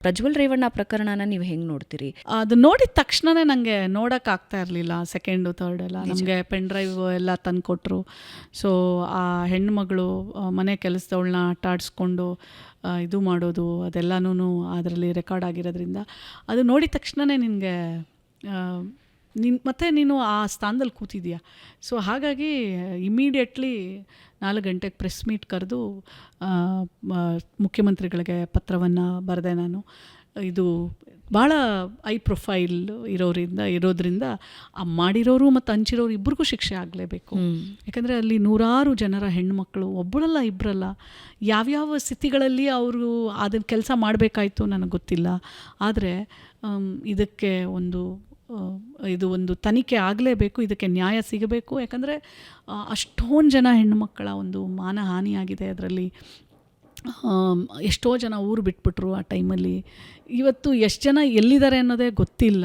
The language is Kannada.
ಪ್ರಜ್ವಲ್ ರೇವಣ್ಣ ಪ್ರಕರಣನ ನೀವು ಹೆಂಗ್ ನೋಡ್ತೀರಿ? ಅದು ನೋಡಿದ ತಕ್ಷಣನೇ ನನಗೆ ನೋಡೋಕೆ ಆಗ್ತಾ ಇರಲಿಲ್ಲ ಸೆಕೆಂಡು ತರ್ಡ್ ಎಲ್ಲ. ನಮಗೆ ಪೆನ್ ಡ್ರೈವ್ ಎಲ್ಲ ತಂದು ಕೊಟ್ಟರು ಸೊ ಆ ಹೆಣ್ಮಗಳು ಮನೆ ಕೆಲಸದವಳನ್ನ ಆಟ ಆಡಿಸ್ಕೊಂಡು ಇದು ಮಾಡೋದು ಅದೆಲ್ಲನೂ ಅದರಲ್ಲಿ ರೆಕಾರ್ಡ್ ಆಗಿರೋದ್ರಿಂದ ಅದು ನೋಡಿದ ತಕ್ಷಣನೇ ನಿನಗೆ ನಿನ್ ಮತ್ತೆ ನೀನು ಆ ಸ್ಥಾನದಲ್ಲಿ ಕೂತಿದ್ಯಾ ಸೊ ಹಾಗಾಗಿ ಇಮಿಡಿಯೇಟ್ಲಿ ನಾಲ್ಕು ಗಂಟೆಗೆ ಪ್ರೆಸ್ ಮೀಟ್ ಕರೆದು ಮುಖ್ಯಮಂತ್ರಿಗಳಿಗೆ ಪತ್ರವನ್ನು ಬರೆದೆ ನಾನು. ಇದು ಭಾಳ ಐ ಪ್ರೊಫೈಲ್ ಇರೋರಿಂದ ಇರೋದ್ರಿಂದ ಆ ಮಾಡಿರೋರು ಮತ್ತು ಹಂಚಿರೋರು ಇಬ್ಬರಿಗೂ ಶಿಕ್ಷೆ ಆಗಲೇಬೇಕು. ಯಾಕಂದರೆ ಅಲ್ಲಿ ನೂರಾರು ಜನರ ಹೆಣ್ಮಕ್ಳು ಒಬ್ಬಳಲ್ಲ ಇಬ್ಬರಲ್ಲ ಯಾವ್ಯಾವ ಸ್ಥಿತಿಗಳಲ್ಲಿ ಅವರು ಅದನ್ನು ಕೆಲಸ ಮಾಡಬೇಕಾಯ್ತು ನನಗೆ ಗೊತ್ತಿಲ್ಲ. ಆದರೆ ಇದಕ್ಕೆ ಒಂದು ಇದು ಒಂದು ತನಿಖೆ ಆಗಲೇಬೇಕು, ಇದಕ್ಕೆ ನ್ಯಾಯ ಸಿಗಬೇಕು. ಯಾಕಂದರೆ ಅಷ್ಟೊಂದು ಜನ ಹೆಣ್ಣುಮಕ್ಕಳ ಒಂದು ಮಾನಹಾನಿಯಾಗಿದೆ ಅದರಲ್ಲಿ. ಎಷ್ಟೋ ಜನ ಊರು ಬಿಟ್ಬಿಟ್ರು ಆ ಟೈಮಲ್ಲಿ. ಇವತ್ತು ಎಷ್ಟು ಜನ ಎಲ್ಲಿದ್ದಾರೆ ಅನ್ನೋದೇ ಗೊತ್ತಿಲ್ಲ.